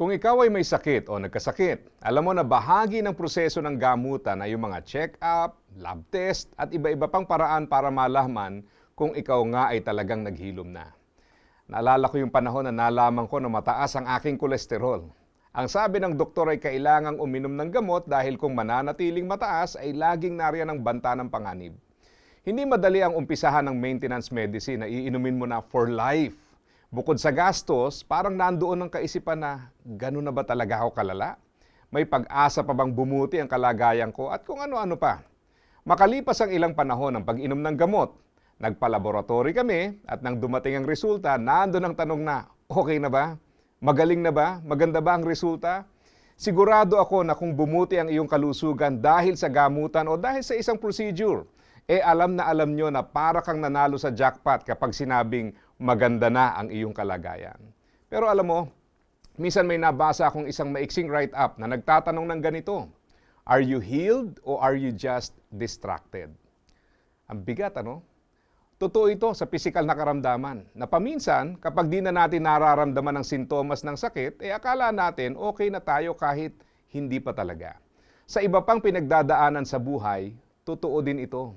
Kung ikaw ay may sakit o nagkasakit, alam mo na bahagi ng proseso ng gamutan ay yung mga check-up, lab test at iba-iba pang paraan para malaman kung ikaw nga ay talagang naghilom na. Naalala ko yung panahon na nalaman ko na mataas ang aking kolesterol. Ang sabi ng doktor ay kailangang uminom ng gamot dahil kung mananatiling mataas ay laging nariyan ang banta ng panganib. Hindi madali ang umpisahan ng maintenance medicine na iinumin mo na for life. Bukod sa gastos, parang nandoon ang kaisipan na gano'n na ba talaga ako kalala? May pag-asa pa bang bumuti ang kalagayan ko at kung ano-ano pa. Makalipas ang ilang panahon ng pag-inom ng gamot, nagpa-laboratory kami at nang dumating ang resulta, nandoon ang tanong na, okay na ba? Magaling na ba? Maganda ba ang resulta? Sigurado ako na kung bumuti ang iyong kalusugan dahil sa gamutan o dahil sa isang procedure, eh alam na alam nyo na para kang nanalo sa jackpot kapag sinabing maganda na ang iyong kalagayan. Pero alam mo, minsan may nabasa akong isang maiksing write-up na nagtatanong ng ganito, Are you healed or are you just distracted? Ang bigat, ano? Totoo ito sa pisikal na karamdaman, na paminsan, kapag di na natin nararamdaman ang sintomas ng sakit, eh akala natin okay na tayo kahit hindi pa talaga. Sa iba pang pinagdadaanan sa buhay, totoo din ito.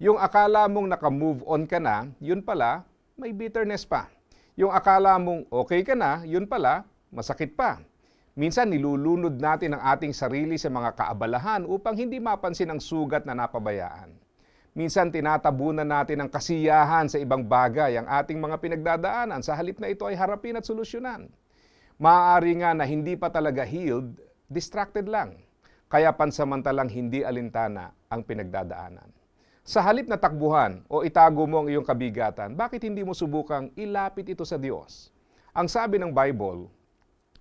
Yung akala mong naka-move on ka na, yun pala, may bitterness pa. Yung akala mong okay ka na, yun pala, masakit pa. Minsan nilulunod natin ang ating sarili sa mga kaabalahan upang hindi mapansin ang sugat na napabayaan. Minsan tinatabunan natin ang kasiyahan sa ibang bagay ang ating mga pinagdadaanan sa halip na ito ay harapin at solusyonan. Maaari nga na hindi pa talaga healed, distracted lang. Kaya pansamantalang hindi alintana ang pinagdadaanan. Sa halip na takbuhan o itago mo ang iyong kabigatan, bakit hindi mo subukang ilapit ito sa Diyos? Ang sabi ng Bible,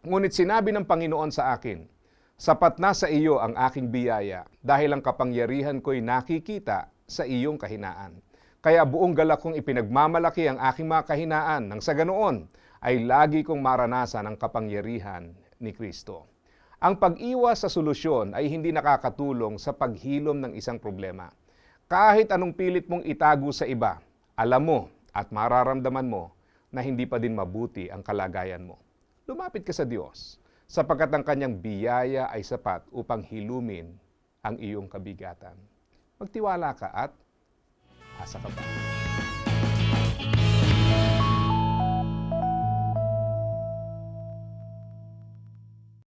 Ngunit sinabi ng Panginoon sa akin, Sapat na sa iyo ang aking biyaya dahil ang kapangyarihan ko'y nakikita sa iyong kahinaan. Kaya buong galak kong ipinagmamalaki ang aking mga kahinaan nang sa ganoon ay lagi kong maranasan ang kapangyarihan ni Kristo. Ang pag-iwas sa solusyon ay hindi nakakatulong sa paghilom ng isang problema. Kahit anong pilit mong itago sa iba, alam mo at mararamdaman mo na hindi pa din mabuti ang kalagayan mo. Lumapit ka sa Diyos sapagkat ang kanyang biyaya ay sapat upang hilumin ang iyong kabigatan. Magtiwala ka at asa ka pa.